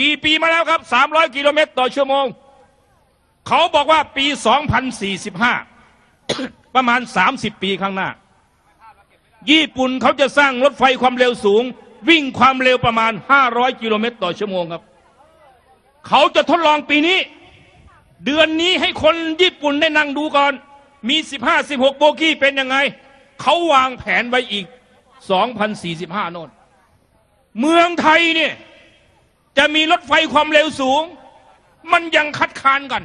กี่ปีมาแล้วครับ 300 กิโลเมตรต่อชั่วโมง เขาบอกว่าปี 2045 ประมาณ 30 ปีข้างหน้า ญี่ปุ่นเขาจะสร้างรถไฟความเร็วสูง วิ่งความเร็วประมาณ 500 กิโลเมตรต่อชั่วโมงครับ เขาจะทดลองปีนี้ เดือนนี้ให้คนญี่ปุ่นได้นั่งดูก่อน มี 15 16 โบกี้เป็นยังไง เขาวางแผนไว้อีก 2045 โน่นเมืองไทยเนี่ย จะมีรถไฟความเร็วสูง มันยังคัดค้านกัน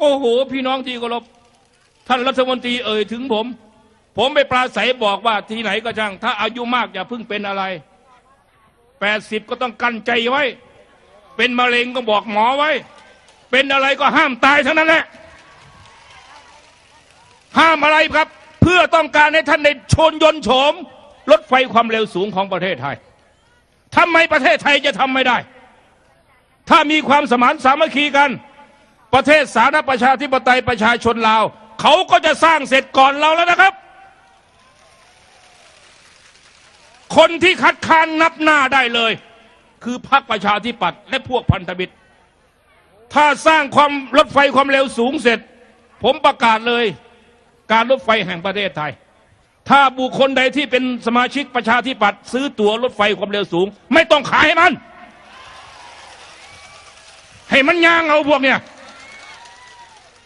โอ้โห พี่น้องที่เคารพท่านรัฐมนตรีเอ่ยถึงผม ผมไปปราศัยบอกว่าที่ไหนก็ช่าง ถ้าอายุมากอย่าเพิ่งเป็นอะไรแปดสิบก็ต้องกั้นใจไว้ เป็นมะเร็งก็บอกหมอไว้ เป็นอะไรก็ห้ามตายทั้งนั้นแหละ ห้ามอะไรครับ เพื่อต้องการให้ท่านได้ชนยนต์โฉมรถไฟความเร็วสูงของประเทศไทย ทำไมประเทศไทยจะทำไม่ได้ ถ้ามีความสมานสามัคคีกัน ประเทศสาธารณประชาธิปไตยประชาชนลาว เขาก็จะสร้างเสร็จก่อนเราแล้วนะครับ คนที่คัดค้านนับหน้าได้เลย คือพรรคประชาธิปัตย์และพวกพันธมิตร ถ้าสร้างความรถไฟความเร็วสูงเสร็จ ผมประกาศเลย การรถไฟแห่งประเทศไทย ถ้าบุคคลใดที่เป็นสมาชิกประชาธิปัตย์ซื้อตั๋วรถไฟความเร็วสูง ไม่ต้องขายให้มัน ให้มันย่างเอาพวกเนี่ย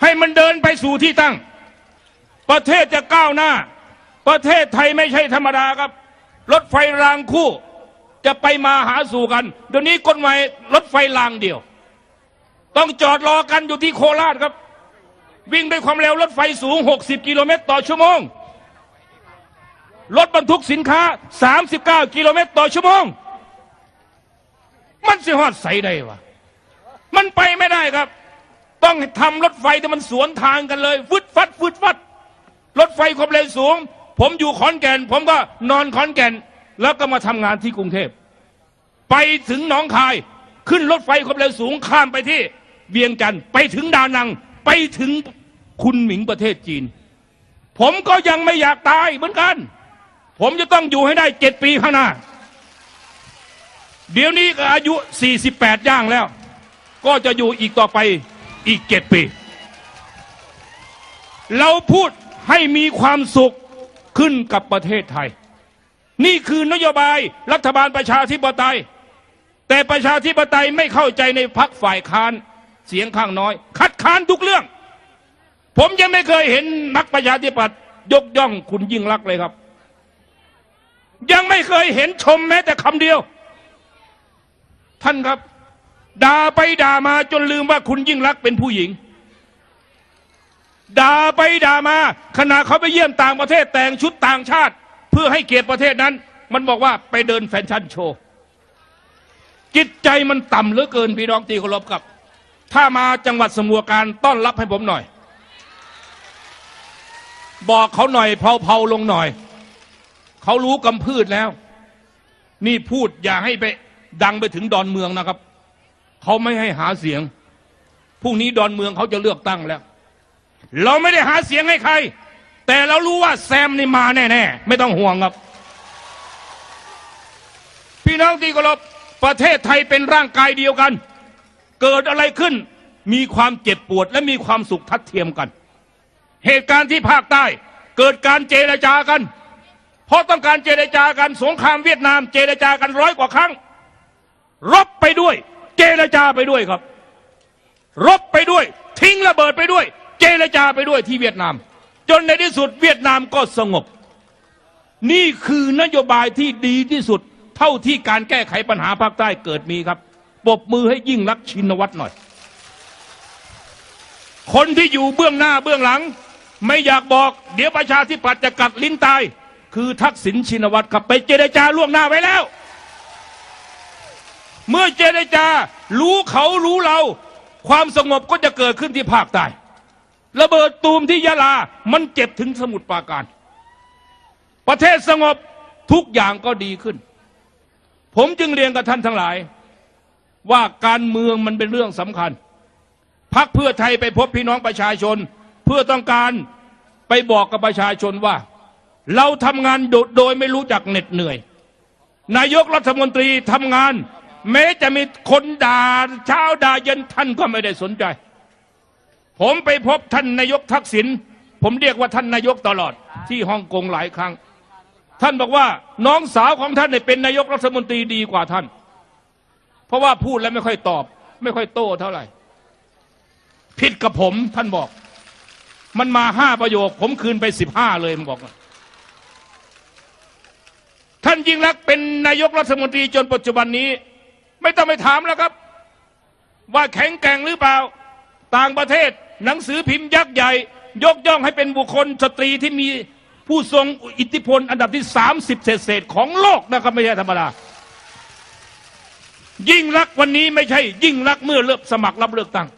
ให้มันเดินไปสู่ที่ตั้ง ประเทศจะก้าวหน้า ประเทศไทยไม่ใช่ธรรมดาครับ รถไฟรางคู่ จะไปมาหาสู่กันเดี๋ยวนี้กฎหมายรถไฟรางเดียว ต้องจอดรอกันอยู่ที่โคราชครับ วิ่งด้วยความเร็วรถไฟสูง 60 กิโลเมตรต่อชั่วโมง รถบรรทุกสินค้า 39 กิโลเมตรต่อชั่วโมง มันสิฮอดใสได้วะมันไปไม่ได้ครับ ต้องทำรถไฟที่มันสวนทางกันเลยฟึดฟัดฟึดฟัด รถไฟความเร็วสูง ผมอยู่ขอนแก่น ผมก็นอนขอนแก่น แล้วก็มาทำงานที่กรุงเทพ ไปถึงหนองคาย ขึ้นรถไฟความเร็วสูงข้ามไปที่เวียงจันทร์ไปถึงดานัง ไปถึงคุณหมิงประเทศจีน ผมก็ยังไม่อยากตายเหมือนกัน ผมจะต้องอยู่ให้ได้เจ็ดปีข้างหน้า เดี๋ยวนี้ก็อายุ 48 ย่างแล้ว ก็จะอยู่อีกต่อไปอีกเจ็ดปี เราพูดให้มีความสุขขึ้นกับประเทศไทย นี่คือนโยบายรัฐบาลประชาธิปไตย แต่ประชาธิปไตยไม่เข้าใจในพักฝ่ายค้านเสียงข้างน้อย คัดค้านทุกเรื่อง ผมยังไม่เคยเห็นนักประชาธิปัตย์ยกย่องคุณยิ่งรักเลยครับ ยังไม่เคยเห็นชมแม้แต่คำเดียว ท่านครับด่าไปด่ามาจนลืมว่าคุณยิ่งรักเป็นผู้หญิงด่าไปด่ามาขณะเขาไปเยี่ยมต่างประเทศแต่งชุดต่างชาติ เพื่อให้เกียรติประเทศนั้น มันบอกว่าไปเดินแฟชั่นโชว์ จิตใจมันต่ำเหลือเกินพี่น้องตีเคารพครับ ถ้ามาจังหวัดสมุทรการต้อนรับให้ผมหน่อย บอกเขาหน่อยเผาๆลงหน่อย เขารู้กำพืชแล้ว นี่พูดอย่าให้ไปดังไปถึงดอนเมืองนะครับ เขาไม่ให้หาเสียงพรุ่งนี้ดอนเมืองเขาจะเลือกตั้งแล้ว เราไม่ได้หาเสียงให้ใคร แต่เรารู้ว่าแซมนี่มาแน่ๆไม่ต้องห่วงครับ พี่น้องที่เคารพประเทศไทยเป็นร่างกายเดียวกัน เกิดอะไรขึ้น มีความเจ็บปวดและมีความสุขทัดเทียมกัน เหตุการณ์ที่ภาคใต้ เกิดการเจรจากัน ราะต้องการเจรจากันสงครามเวียดนาม เจรจากันร้อยกว่าครั้ง รบไปด้วย เจรจาไปด้วยครับ รบไปด้วย ทิ้งระเบิดไปด้วย เจรจาไปด้วยที่เวียดนาม จนในที่สุดเวียดนามก็สงบ นี่คือนโยบายที่ดีที่สุด เท่าที่การแก้ไขปัญหาภาคใต้เกิดมีครับปรบมือให้ยิ่งรักชินวัตรหน่อย คนที่อยู่เบื้องหน้าเบื้องหลัง ไม่อยากบอก เดี๋ยวประชาธิปัตย์จะกัดลิ้นตาย คือทักษิณชินวัตรครับไปเจรจาล่วงหน้าไว้แล้ว เมื่อเจรจารู้เขารู้เรา ความสงบก็จะเกิดขึ้นที่ภาคใต้ระเบิดตูมที่ยะลา มันเจ็บถึงสมุทรปราการ ประเทศสงบทุกอย่างก็ดีขึ้น ผมจึงเรียนกับท่านทั้งหลาย ว่าการเมืองมันเป็นเรื่องสำคัญพักเพื่อไทยไปพบพี่น้องประชาชน เพื่อต้องการไปบอกกับประชาชนว่า เราทำงานโดโดยไม่รู้จักเหน็ดเหนื่อย นายกรัฐมนตรีทำงาน แม้จะมีคนด่าเช้าด่าเย็นท่านก็ไม่ได้สนใจ ผมไปพบท่านนายกทักษิณผมเรียกว่าท่านนายกตลอดที่ฮ่องกงหลายครั้ง ท่านบอกว่าน้องสาวของท่านเนี่ยเป็นนายกรัฐมนตรีดีกว่าท่าน เพราะว่าพูดแล้วไม่ค่อยตอบ ไม่ค่อยโต้เท่าไหร่ ผิดกับผมท่านบอก มันมาห้าประโยค ผมคืนไปสิบห้าเลยมันบอก ท่านยิ่งรักษณ์เป็นนายกรัฐมนตรีจนปัจจุบันนี้ ไม่ต้องไปถามแล้วครับ ว่าแข็งแกร่งหรือเปล่า ต่างประเทศหนังสือพิมพ์ยักษ์ใหญ่ ยกย่องให้เป็นบุคคลสตรีที่มีผู้ทรงอิทธิพลอันดับที่ 30 เศษของโลกนะครับไม่ใช่ธรรมดา ยิ่งรักษณ์วันนี้ไม่ใช่ ยิ่งรักษณ์เมื่อเลือกสมัครรับเลือกตั้ง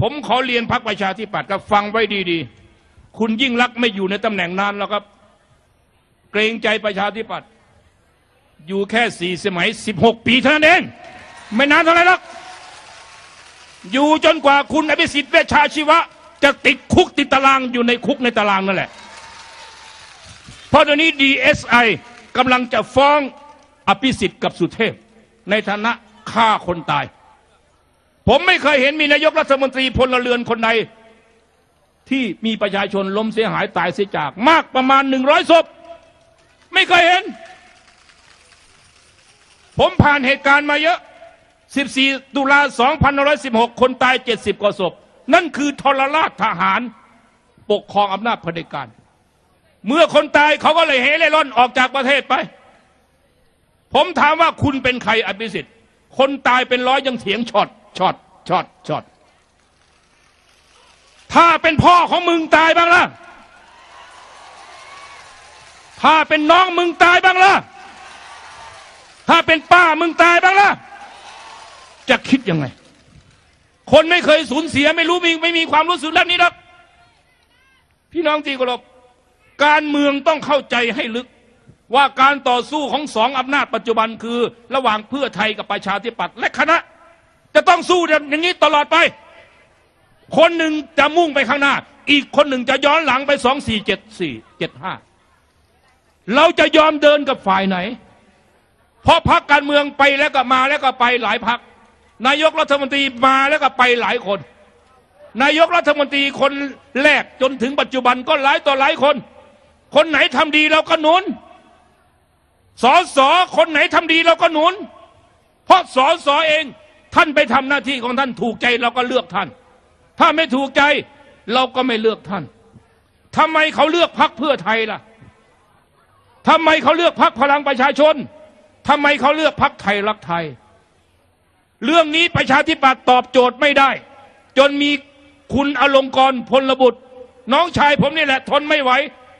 ผมขอเรียนพรรคประชาธิปัตย์ครับฟังไว้ดีๆ คุณยิ่งรักษณ์ไม่อยู่ในตำแหน่งนานแล้วครับ เกรงใจประชาธิปัตย์อยู่แค่สี่สมัยสิบหกปีเท่านั้นเอง ไม่นานเท่าไหร่หรอกอยู่จนกว่าคุณอภิสิทธิ์เวชชาชีวะ จะติดคุกติดตารางอยู่ในคุกในตารางนั่นแหละ เพราะตอนนี้ DSI กำลังจะฟ้องอภิสิทธิ์กับสุเทพ ในฐานะฆ่าคนตาย ผมไม่เคยเห็นมีนายกรัฐมนตรีพลเรือนคนใดที่มีประชาชนล้มเสียหายตายเสียจากมากประมาณหนึ่งร้อยศพ ไม่เคยเห็น ผมผ่านเหตุการณ์มาเยอะ 14 ตุลา2516 คนตาย 70 กว่าศพ นั่นคือทรราชทหาร ปกครองอำนาจเผด็จการ เมื่อคนตายเขาก็เลยเฮเล่ร่อนออกจากประเทศไป ผมถามว่าคุณเป็นใครอภิสิทธิ์ คนตายเป็นร้อยยังเถียงช็อตช็อตช็อตช็อตถ้าเป็นพ่อของมึงตายบ้างล่ะ ถ้าเป็นน้องมึงตายบ้างล่ะ ถ้าเป็นป้ามึงตายบ้างล่ะ จะคิดยังไง คนไม่เคยสูญเสียไม่รู้มีไม่มีความรู้สึกแบบนี้หรอก พี่น้องที่เคารพการเมืองต้องเข้าใจให้ลึก ว่าการต่อสู้ของสองอำนาจปัจจุบันคือ ระหว่างเพื่อไทยกับประชาธิปัตย์และคณะ จะต้องสู้อย่างนี้ตลอดไป คนหนึ่งจะมุ่งไปข้างหน้า อีกคนหนึ่งจะย้อนหลังไปสองสี่เจ็ดสี่เจ็ดห้า เราจะยอมเดินกับฝ่ายไหน เพราะพักการเมืองไปแล้วก็มาแล้วก็ไปหลายพัก นายกรัฐมนตรีมาแล้วก็ไปหลายคน นายกรัฐมนตรีคนแรกจนถึงปัจจุบันก็หลายต่อหลายคน คนไหนทำดีเราก็หนุนสอสอคนไหนทำดีเราก็หนุน เพราะสอสอเองท่านไปทำหน้าที่ของท่านถูกใจเราก็เลือกท่าน ถ้าไม่ถูกใจเราก็ไม่เลือกท่านทำไมเขาเลือกพักเพื่อไทยล่ะ ทำไมเขาเลือกพักพลังประชาชนทำไมเขาเลือกพักไทยรักไทย เรื่องนี้ประชาธิปัตย์ตอบโจทย์ไม่ได้ จนมีคุณอลงกรณ์พลบุตร น้องชายผมนี่แหละ ทนไม่ไหว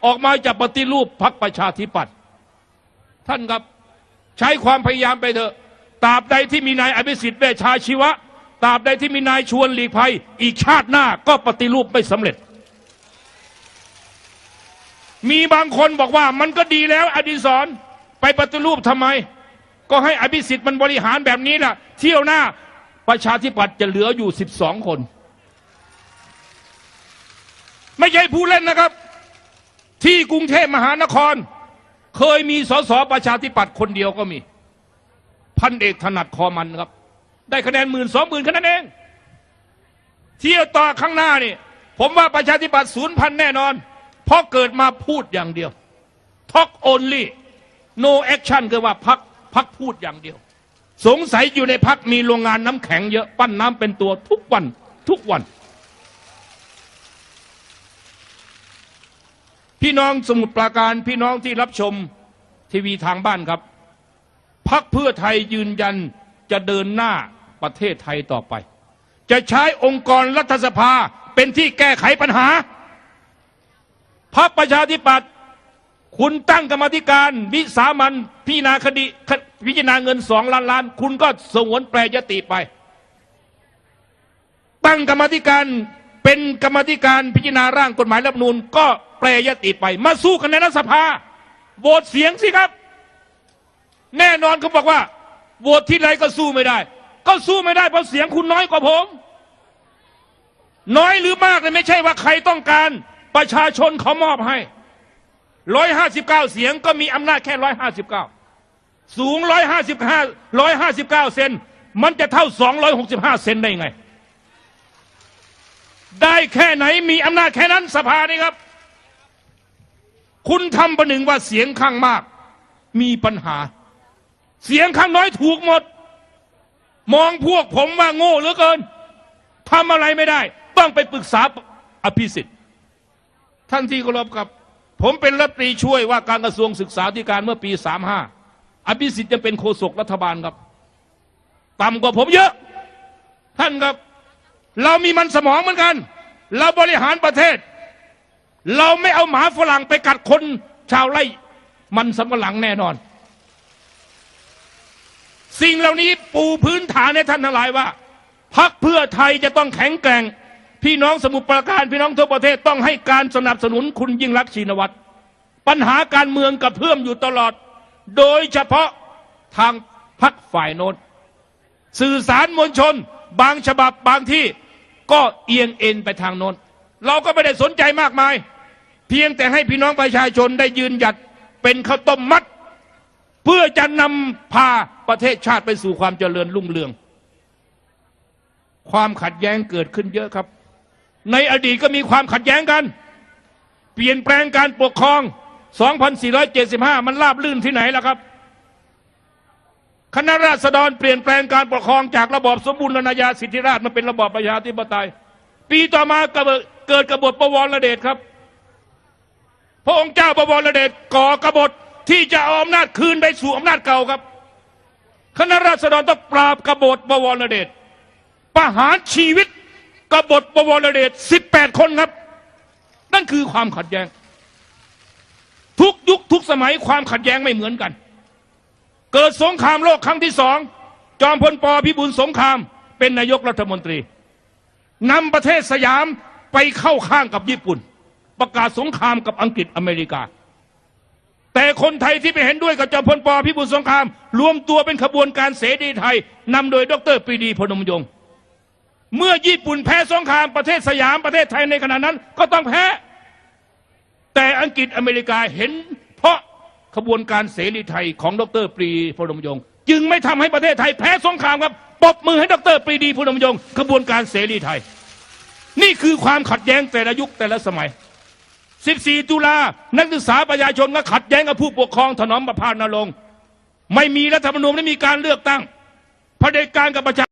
ออกมาจะปฏิรูปพักประชาธิปัตย์ท่านครับใช้ความพยายามไปเถอะตราบใดที่มีนายอภิสิทธิ์เวชชาชีวะตราบใดที่มีนายชวนหลีกภัย อีกชาติหน้าก็ปฏิรูปไม่สำเร็จ มีบางคนบอกว่ามันก็ดีแล้วอดีศรไปปฏิรูปทำไม ก็ให้อภิสิทธิ์มันบริหารแบบนี้ล่ะเที่ยวหน้าประชาธิปัตย์จะเหลืออยู่สิบสองคน ไม่ใช่ผู้เล่นนะครับ ที่กรุงเทพมหานคร เคยมีสสประชาธิปัตย์คนเดียวก็มี พันเอกถนัดคอมันครับ ได้คะแนนหมื่นสองหมื่นคะแนนเองเที่ยวต่อข้างหน้านี่ ผมว่าประชาธิปัตย์ศูนย์พันแน่นอน ราะเกิดมาพูดอย่างเดียว talk only no action คือว่าพักพักพูดอย่างเดียว สงสัยอยู่ในพักมีโรงงานน้ำแข็งเยอะปั้นน้ำเป็นตัวทุกวันทุกวัน พี่น้องสมุทรปราการพี่น้องที่รับชมทีวีทางบ้านครับพักเพื่อไทยยืนยันจะเดินหน้าประเทศไทยต่อไป จะใช้องค์กรรัฐสภาเป็นที่แก้ไขปัญหา พักประชาธิปัตย์คุณตั้งกรรมธิการ วิสามันพิจารณาคดีพิจารณาเงินสองล้านล้าน คุณก็สงวนแปรยติไป ตั้งกรรมธิการเป็นกรรมธิการพิจารณาร่างกฎหมายรัฐนูญก็แปรยติไป มาสู้กันในรัฐสภาโหวตเสียงสิครับ แน่นอนเขาบอกว่าโหวตที่ไรก็สู้ไม่ได้ ก็สู้ไม่ได้เพราะเสียงคุณน้อยกว่าผม น้อยหรือมากเลยไม่ใช่ว่าใครต้องการ ประชาชนเขามอบให้ร้อยห้าสิบเก้าเสียงก็มีอำนาจแค่ร้อยห้าสิบเก้าสูงร้อยห้าสิบห้าร้อยห้าสิบเก้าเซนมันจะเท่าสองร้อยหกสิบห้าเซนได้ไง ได้แค่ไหนมีอำนาจแค่นั้นสภานี่ครับ คุณทำประหนึ่งว่าเสียงข้างมาก มีปัญหา เสียงข้างน้อยถูกหมด มองพวกผมว่าโง่เหลือเกินทำอะไรไม่ได้ ต้องไปปรึกษาอภิสิทธิ์ ท่านที่เคารพครับ ผมเป็นรัฐมนตรีช่วยว่าการกระทรวงศึกษาธิการเมื่อปี35อภิสิทธิ์จะเป็นโฆษกรัฐบาลครับต่ำกว่าผมเยอะ ท่านครับ เรามีมันสมองเหมือนกัน เราบริหารประเทศ เราไม่เอาหมาฝรั่งไปกัดคนชาวไร่มันสำปะหลังแน่นอน สิ่งเหล่านี้ปูพื้นฐานให้ท่านทั้งหลายว่าพักเพื่อไทยจะต้องแข็งแกร่ง พี่น้องสมุทรปราการพี่น้องทั่วประเทศต้องให้การสนับสนุนคุณยิ่งรักชินวัตรปัญหาการเมืองกับเพื่อมอยู่ตลอด โดยเฉพาะทางพักฝ่ายโน้นสื่อสารมวลชน บางฉบับบางที่ก็เอียงเอ็นไปทางโน้นเราก็ไม่ได้สนใจมากมาย เพียงแต่ให้พี่น้องประชาชนได้ยืนหยัดเป็นข้าวต้มมัด เพื่อจะนำพาประเทศชาติไปสู่ความเจริญรุ่งเรือง ความขัดแย้งเกิดขึ้นเยอะครับ ในอดีตก็มีความขัดแย้งกัน เปลี่ยนแปลงการปกครอง 2475 มันราบลื่นที่ไหนล่ะครับ คณะราษฎรเปลี่ยนแปลงการปกครองจากระบอบสมบูรณาญาสิทธิราชมาเป็นระบอบประชาธิปไตย ปีต่อมาเกิดเกิดกบฏประวรเดชครับ พระองค์เจ้าประวรเดชก่อกบฏที่จะเอาอำนาจคืนไปสู่อำนาจเก่าครับ คณะราษฎรต้องปราบกบฏประวรเดชประหารชีวิต กบฏประวรเดช18คนครับ นั่นคือความขัดแย้ง ทุกยุคทุกสมัยความขัดแย้งไม่เหมือนกัน เกิดสงครามโลกครั้งที่สอง จอมพลปพิบูลสงคราม เป็นนายกรัฐมนตรีนำประเทศสยามไปเข้าข้างกับญี่ปุ่น ประกาศสงครามกับอังกฤษอเมริกา แต่คนไทยที่ไปเห็นด้วยกับจอมพลปพิบูลสงคราม รวมตัวเป็นขบวนการเสรีไทยนำโดยดรปรีดีพนมยงค์ เมื่อญี่ปุ่นแพ้สงครามประเทศสยามประเทศไทยในขณะนั้น ก็ต้องแพ้ แต่อังกฤษอเมริกาเห็น เพราะขบวนการเสรีไทยของดรปรีพนมยง จึงไม่ทำให้ประเทศไทยแพ้สงครามครับปรบมือให้ดรปรีดีพนมยงขบวนการเสรีไทย นี่คือความขัดแย้งแต่ละยุคแต่ละสมัย 14 ตุลานักศึกษาประชาชนก็ขัดแย้งกับผู้ปกครองถนอมประพานนรงไม่มีรัฐธรรมนูญไม่มีการเลือกตั้งเผด็จการกับประชา